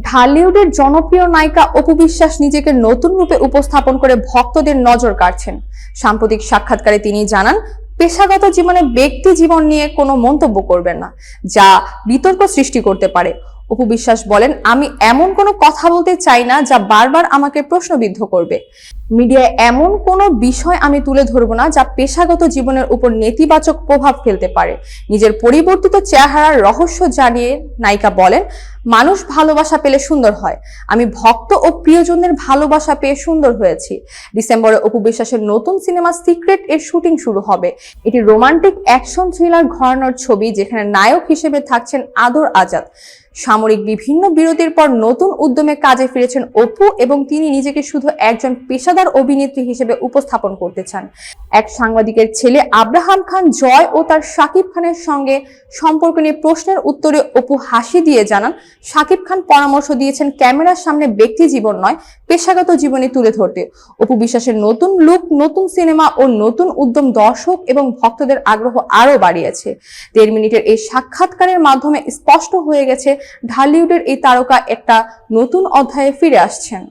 ঢালিউডের জনপ্রিয় নায়িকা অপু বিশ্বাস নিজেকে নতুন রূপে উপস্থাপন করে ভক্তদের নজর কাড়ছেন। সাম্প্রতিক সাক্ষাৎকারে তিনি জানান, পেশাগত জীবনে ব্যক্তি জীবন নিয়ে কোনো মন্তব্য করবেন না, যা বিতর্ক সৃষ্টি করতে পারে। অপু বিশ্বাস বলেন, আমি এমন কোনো কথা বলতে চাই না যা বারবার আমাকে প্রশ্নবিদ্ধ করবে। মিডিয়ায় এমন কোনো বিষয় আমি তুলে ধরবো না যা পেশাগত জীবনের উপর নেতিবাচক প্রভাব ফেলতে পারে। নিজের পরিবর্তিত চেহারার রহস্য জানিয়ে নায়িকা বলেন, মানুষ ভালোবাসা পেলে সুন্দর হয়। আমি ভক্ত ও প্রিয়জনের ভালোবাসা পেয়ে সুন্দর হয়েছি। ডিসেম্বরে অপু বিশ্বাসের নতুন সিনেমা সিক্রেট এর শুটিং শুরু হবে। এটি রোমান্টিক অ্যাকশন থ্রিলার ঘরানোর ছবি যেখানে নায়ক হিসেবে থাকছেন আদর আজাদ। সামরিক বিভিন্ন বিরতির পর নতুন উদ্যমে কাজে ফিরেছেন অপু এবং তিনি নিজেকে শুধু একজন পেশাদার অভিনেত্রী হিসেবে উপস্থাপন করতে চান। এক সাংবাদিকের ছেলে আব্রাহাম খান জয় ও তার শাকিব খানের সঙ্গে সম্পর্ক নিয়ে প্রশ্নের উত্তরে অপু হাসি দিয়ে জানান, শাকিব খান পরামর্শ দিয়েছেন, ক্যামেরার সামনে ব্যক্তি জীবন নয় পেশাগত জীবনে তুলে ধরতে। অপু বিশ্বাসের নতুন লুক নতুন সিনেমা ও নতুন উদ্যম দর্শক এবং ভক্তদের আগ্রহ আরও বাড়িয়েছে। দেড় মিনিটের এই সাক্ষাৎকারের মাধ্যমে স্পষ্ট হয়ে গেছে ঢালিউডের এই তারকা একটা নতুন অধ্যায়ে ফিরে আসছেন।